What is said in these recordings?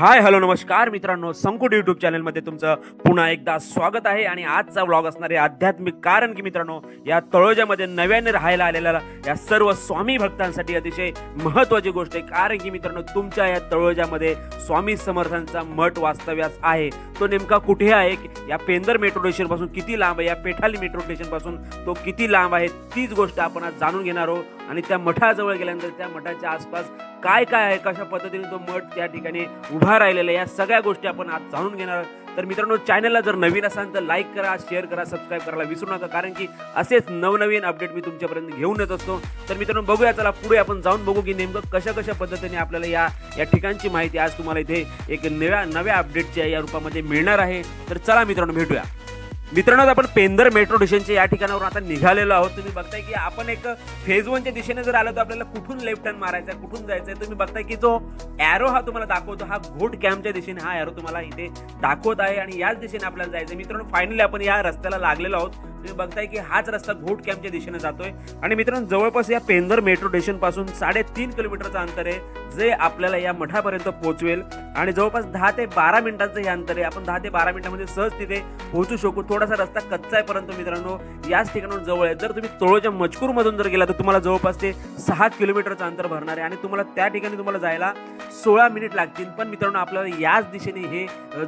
हाय hello नमस्कार मित्रांनो. संकुट YouTube चॅनलमध्ये तुमचं पुन्हा एकदा स्वागत आहे आणि आजचा व्लॉग असणारे आध्यात्मिक. कारण की मित्रांनो या तळोजामध्ये नव्याने राहायला आलेल्या या सर्व स्वामी भक्तांसाठी अतिशय महत्त्वाची गोष्ट आहे. कारण की मित्रांनो तुमच्या या तळोजामध्ये स्वामी समर्थांचा मठ वास्तव्यास आहे. तो नेमका कुठे आहे? या पेंदर मेट्रो स्टेशनपासून किती लांब आहे? या पेठाली मेट्रो स्टेशनपासून तो किती लांब आहे? तीच गोष्ट आपण आज जाणून घेणार आहोत. आणि त्या मठाजवळ गेल्यानंतर त्या मठाच्या आसपास काय काय आहे कशा पद्धतीने तो मठ त्या ठिकाणी उभा राहिलेला या सगळ्या गोष्टी आपण आज जाणून घेणार आहोत. तर मित्रांनो चॅनलला जर नवीन असाल तर लाईक करा शेअर करा सबस्क्राईब करायला विसरू नका कारण की असेच नवनवीन अपडेट मी तुमच्यापर्यंत घेऊन येत असतो. तर मित्रांनो बघूया चला पुढे आपण जाऊन बघू की नेमकं कशा कशा पद्धतीने आपल्याला या या ठिकाणची माहिती आज तुम्हाला इथे एक नव्या नव्या अपडेटच्या या रूपामध्ये मिळणार आहे. तर चला मित्रांनो भेटूया. मित्रांनो आपण पेंदर मेट्रो स्टेशनच्या या ठिकाणावर आता निघालेलो आहोत. तुम्ही बघताय की आपण एक फेज वनच्या दिशेने जर आलो तर आपल्याला कुठून लेफ्ट टर्न मारायचा कुठून जायचंय? तुम्ही बघताय की जो एरो हा तुम्हाला दाखवतो हा घोट कॅम्पच्या दिशेने हा एरो तुम्हाला इथे दाखवत आहे आणि याच दिशेने आपल्याला जायचं मित्रांनो फायनली आपण या रस्त्याला लागलेलो आहोत. तुम्ही बघताय की हाच रस्ता घोट कॅम्पच्या दिशेने जातोय. आणि मित्रांनो जवळपास या पेंदर मेट्रो स्टेशनपासून साडेतीन किलोमीटरचं अंतर आहे. जे आपल्याला या मठापर्यंत पोहोचवेल. आणि जवळपास दहा ते बारा मिनिटांचं हे अंतर आहे. आपण दहा ते बारा मिनिटांमध्ये सहज तिथे पोहोचू शकू. थोडासा रस्ता कच्चा आहे परंतु मित्रांनो याच ठिकाणाहून जवळ आहे. जर तुम्ही तोळोच्या मजकूरमधून जर गेला तर तुम्हाला जवळपास ते सहा किलोमीटरचं अंतर भरणार आहे. आणि तुम्हाला त्या ठिकाणी तुम्हाला जायला सोळा मिनिट लागतील. पण मित्रांनो आपल्याला याच दिशेने हे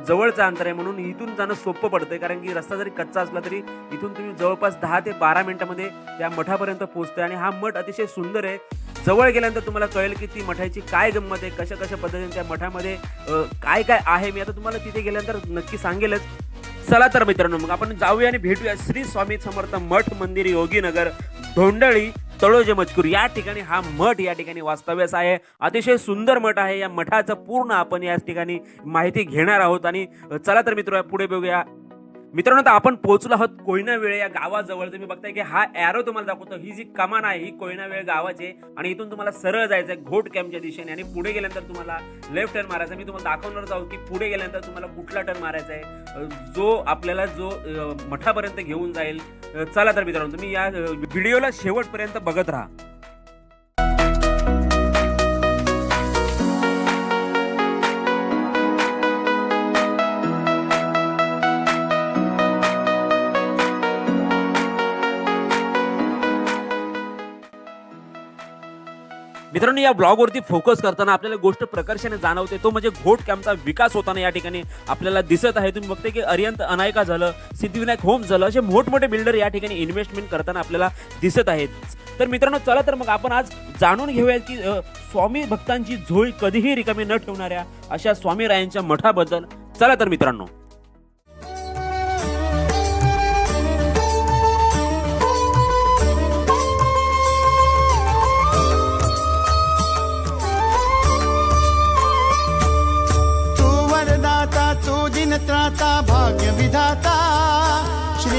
जवळचं अंतर आहे म्हणून इथून जाणं सोपं पडतंय. कारण की रस्ता जरी कच्चा असला तरी इथून तुम्ही जवळपास दहा ते बारा मिनिटामध्ये त्या मठापर्यंत पोहोचतोय. आणि हा मठ अतिशय सुंदर आहे. जवळ गेल्यानंतर तुम्हाला कळेल की ती मठाची काय गंमत आहे कशा कशा पद्धतीने त्या मठामध्ये काय काय आहे. मी आता तुम्हाला तिथे गेल्यानंतर नक्की सांगेलच. चला तर मित्रांनो मग आपण जाऊया आणि भेटूया श्री स्वामी समर्थ मठ मंदिर योगीनगर धोंडळी तळोजे मजकूर. या ठिकाणी हा मठ या ठिकाणी वास्तव्यास आहे. अतिशय सुंदर मठ आहे. या मठाचं पूर्ण आपण या ठिकाणी माहिती घेणार आहोत. आणि चला तर मित्र पुढे बघूया. मित्रांनो आता आपण पोहोचलो आहोत कोयना वेळ या गावाजवळ. तुम्ही बघताय की हा एरो तुम्हाला दाखवतो. ही जी कमान आहे ही कोयना वेळ गावाची आणि इथून तुम्हाला सरळ जायचं आहे घोट कॅम्पच्या दिशेने. आणि पुढे गेल्यानंतर तुम्हाला लेफ्ट टर्न मारायचा मी तुम्हाला दाखवणार जाऊ की पुढे गेल्यानंतर तुम्हाला कुठला टर्न मारायचा आहे जो आपल्याला जो मठापर्यंत घेऊन जाईल. चला तर मित्रांनो तुम्ही या व्हिडिओला शेवटपर्यंत बघत राहा. मित्रांनो या ब्लॉगवरती फोकस करताना आपल्याला गोष्ट प्रकर्षाने जाणवते. तो म्हणजे घोट कॅम्पचा विकास होताना या ठिकाणी आपल्याला दिसत आहे. तुम्ही बघते की अरियंत अनायका झालं सिद्धिविनायक होम झालं असे मोठमोठे बिल्डर या ठिकाणी इन्व्हेस्टमेंट करताना आपल्याला दिसत आहेत. तर मित्रांनो चला तर मग आपण आज जाणून घेऊया की स्वामी भक्तांची झोळी कधीही रिकामी न ठेवणाऱ्या अशा स्वामी रायांच्या मठाबद्दल. चला तर मित्रांनो.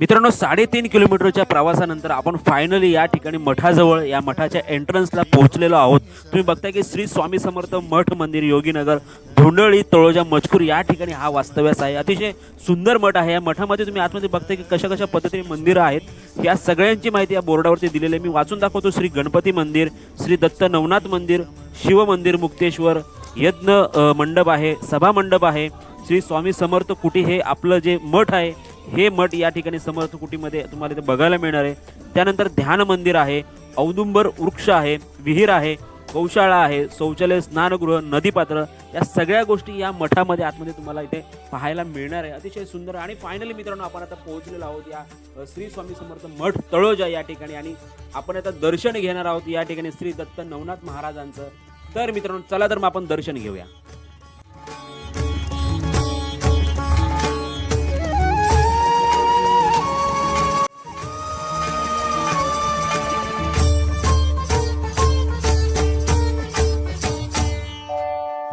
मित्रांनो साडेतीन किलोमीटरच्या प्रवासानंतर आपण फायनली या ठिकाणी मठाजवळ या मठाच्या एंट्रन्सला पोहोचलेलो आहोत. तुम्ही बघताय की श्री स्वामी समर्थ मठ मंदिर योगीनगर धोंडळी तळोजा मजकूर या ठिकाणी हा वास्तव्यास आहे. अतिशय सुंदर मठ आहे. या मठामध्ये तुम्ही आतमध्ये बघताय की कशा कशा पद्धतीने मंदिरं आहेत. या सगळ्यांची माहिती या बोर्डावरती दिलेली आहे. मी वाचून दाखवतो. श्री गणपती मंदिर श्री दत्त नवनाथ मंदिर शिव मंदिर मुक्तेश्वर यज्ञ मंडप आहे सभा मंडप आहे. श्री स्वामी समर्थ कुटी हे आपलं जे मठ आहे हे मठ या ठिकाणी समर्थ कुटीमध्ये तुम्हाला इथे बघायला मिळणार आहे. त्यानंतर ध्यान मंदिर आहे औदुंबर वृक्ष आहे विहीर आहे गौशाळा आहे शौचालय स्नानगृह नदीपात्र या सगळ्या गोष्टी या मठामध्ये आतमध्ये तुम्हाला इथे पाहायला मिळणार आहे. अतिशय सुंदर आणि फायनली मित्रांनो आपण आता पोहोचलेलो आहोत या श्री स्वामी समर्थ मठ तळोजा या ठिकाणी. आणि आपण आता दर्शन घेणार आहोत या ठिकाणी श्री दत्त नवनाथ महाराजांचं. तर मित्रांनो चला तर मग आपण दर्शन घेऊया.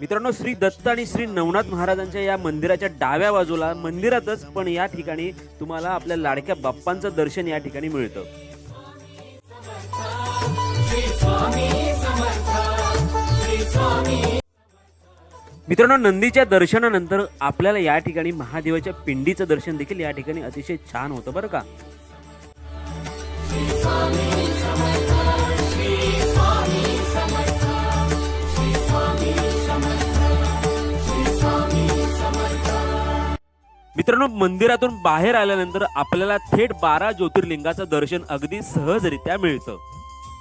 मित्रांनो श्री दत्त आणि श्री नवनाथ महाराजांच्या या मंदिराच्या डाव्या बाजूला मंदिरातच पण या ठिकाणी तुम्हाला आपल्या लाडक्या बाप्पांचं दर्शन या ठिकाणी मिळतं. मित्रांनो नंदीच्या दर्शनानंतर आपल्याला या ठिकाणी महादेवाच्या पिंडीचं दर्शन देखील या ठिकाणी अतिशय छान होतं बरं का. मित्रांनो मंदिरातून बाहेर आल्यानंतर आपल्याला थेट बारा ज्योतिर्लिंगाचं दर्शन अगदी सहजरित्या मिळतं.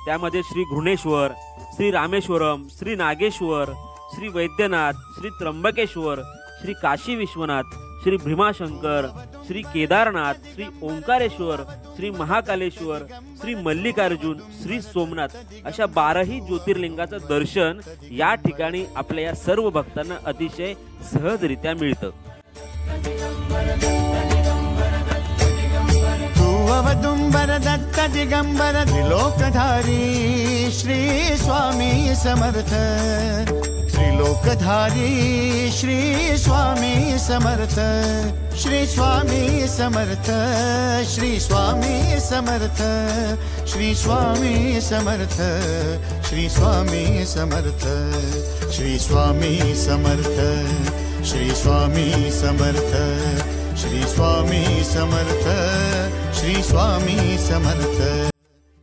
त्यामध्ये श्री घृणेश्वर श्री रामेश्वरम श्री नागेश्वर श्री वैद्यनाथ श्री त्र्यंबकेश्वर श्री काशी विश्वनाथ श्री भीमाशंकर श्री केदारनाथ श्री ओंकारेश्वर श्री महाकालेश्वर श्री मल्लिकार्जुन श्री सोमनाथ अशा बाराही ज्योतिर्लिंगाचं दर्शन या ठिकाणी आपल्या या सर्व भक्तांना अतिशय सहजरित्या मिळतं. भवदुम्बर दत्त दिगम्बर त्रिलोकधारी श्री स्वामी समर्थ। त्रिलोकधारी श्री स्वामी समर्थ। श्री स्वामी समर्थ। श्री स्वामी समर्थ। श्री स्वामी समर्थ। श्री स्वामी समर्थ। श्री स्वामी समर्थ। श्री स्वामी समर्थ। श्री स्वामी समर्थ श्री स्वामी समर्थ.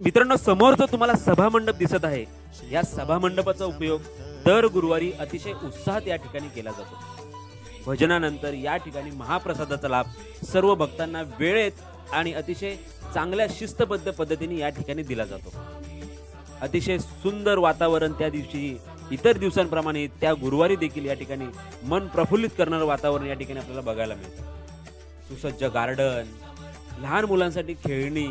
मित्रांनो समोरचं तुम्हाला सभा मंडप दिसत आहे या सभा मंडपाचा उपयोग दर गुरुवारी अतिशय उत्साहात या ठिकाणी केला जातो. भजनानंतर या ठिकाणी महाप्रसादाचा लाभ सर्व भक्तांना वेळेत आणि अतिशय चांगल्या शिस्तबद्ध पद्धतीने या ठिकाणी दिला जातो. अतिशय सुंदर वातावरण त्या दिवशी इतर दिवसांप्रमाणे त्या गुरुवारी देखील या ठिकाणी मन प्रफुल्लित करणारं वातावरण या ठिकाणी आपल्याला बघायला मिळतं. सुसज्ज गार्डन लहान मुलांसाठी खेळणी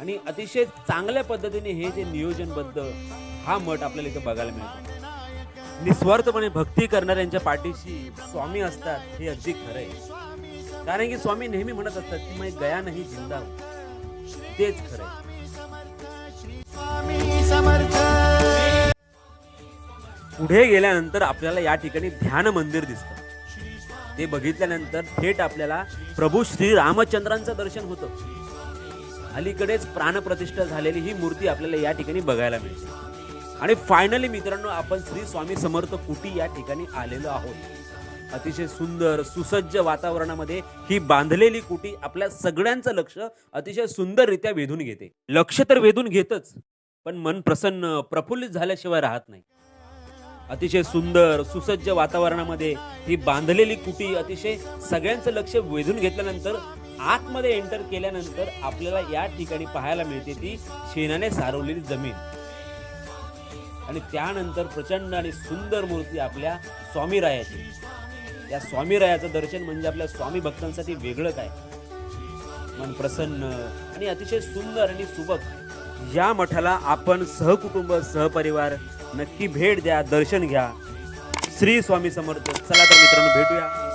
आणि अतिशय चांगल्या पद्धतीने हे जे नियोजनबद्ध हा मठ आपल्याला इथे बघायला मिळतो. निस्वार्थपणे भक्ती करणाऱ्यांच्या पाठीशी स्वामी असतात हे अगदी खरं आहे. कारण की स्वामी नेहमी म्हणत असतात की मग गया नाही जिंदा तेच खरं आहे. स्वामी पुढे गेल्यानंतर आपल्याला या ठिकाणी ध्यान मंदिर दिसतं. ते बघितल्यानंतर थेट आपल्याला प्रभू श्री रामचंद्रांचं दर्शन होतं. अलीकडेच प्राणप्रतिष्ठा झालेली ही मूर्ती आपल्याला या ठिकाणी बघायला मिळते. आणि फायनली मित्रांनो आपण श्री स्वामी समर्थ कुटी या ठिकाणी आलेलो आहोत. अतिशय सुंदर सुसज्ज वातावरणामध्ये ही बांधलेली कुटी आपल्या सगळ्यांचं लक्ष अतिशय सुंदररित्या वेधून घेते. लक्ष तर वेधून घेतच पण मन प्रसन्न प्रफुल्लित झाल्याशिवाय राहत नाही. अतिशय सुंदर सुसज्ज वातावरणामध्ये ही बांधलेली कुटी अतिशय सगळ्यांचं लक्ष वेधून घेतल्यानंतर आतमध्ये एंटर केल्यानंतर आपल्याला या ठिकाणी पाहायला मिळते ती शेणाने सारवलेली जमीन. आणि त्यानंतर प्रचंड आणि सुंदर मूर्ती आपल्या स्वामीरायाची. या स्वामीरायाचं दर्शन म्हणजे आपल्या स्वामी भक्तांसाठी वेगळं काय? मन प्रसन्न आणि अतिशय सुंदर आणि सुबक. या मठाला आपण सहकुटुंब सहपरिवार नक्की भेट द्या दर्शन घ्या. श्री स्वामी समर्थ. चला तर मित्रांनो भेटूया.